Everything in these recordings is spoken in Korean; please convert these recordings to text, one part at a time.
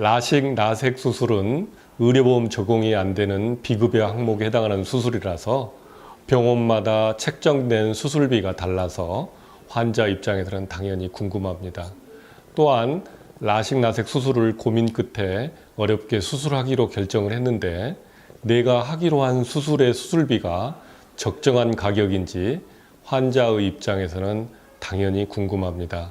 라식 라섹 수술은 의료보험 적용이 안 되는 비급여 항목에 해당하는 수술이라서 병원마다 책정된 수술비가 달라서 환자 입장에서는 당연히 궁금합니다. 또한 라식 라섹 수술을 고민 끝에 어렵게 수술하기로 결정을 했는데 내가 하기로 한 수술의 수술비가 적정한 가격인지 환자의 입장에서는 당연히 궁금합니다.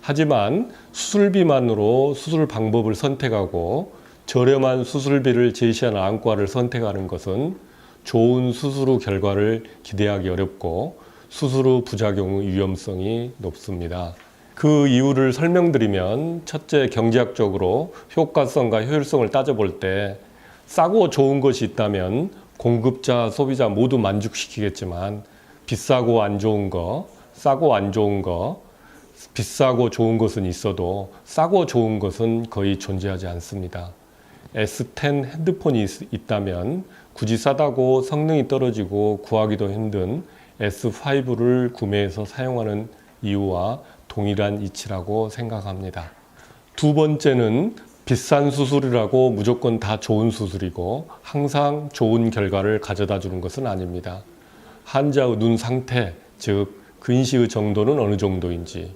하지만 수술비만으로 수술 방법을 선택하고 저렴한 수술비를 제시한 안과를 선택하는 것은 좋은 수술 후 결과를 기대하기 어렵고 수술 후 부작용 위험성이 높습니다. 그 이유를 설명드리면 첫째 경제학적으로 효과성과 효율성을 따져볼 때 싸고 좋은 것이 있다면 공급자, 소비자 모두 만족시키겠지만 비싸고 안 좋은 거, 싸고 안 좋은 거, 비싸고 좋은 것은 있어도 싸고 좋은 것은 거의 존재하지 않습니다. S10 핸드폰이 있- 있다면 굳이 싸다고 성능이 떨어지고 구하기도 힘든 S5를 구매해서 사용하는 이유와 동일한 이치라고 생각합니다. 두 번째는 비싼 수술이라고 무조건 다 좋은 수술이고 항상 좋은 결과를 가져다 주는 것은 아닙니다. 환자의 눈 상태, 즉 근시의 정도는 어느 정도인지,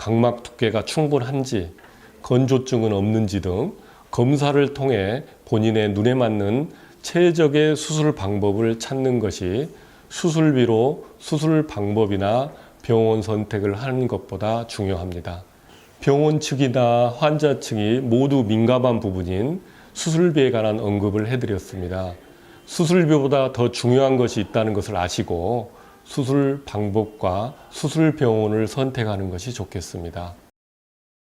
각막 두께가 충분한지, 건조증은 없는지 등 검사를 통해 본인의 눈에 맞는 최적의 수술 방법을 찾는 것이 수술비로 수술 방법이나 병원 선택을 하는 것보다 중요합니다. 병원 측이나 환자 측이 모두 민감한 부분인 수술비에 관한 언급을 해드렸습니다. 수술비보다 더 중요한 것이 있다는 것을 아시고 수술 방법과 수술 병원을 선택하는 것이 좋겠습니다.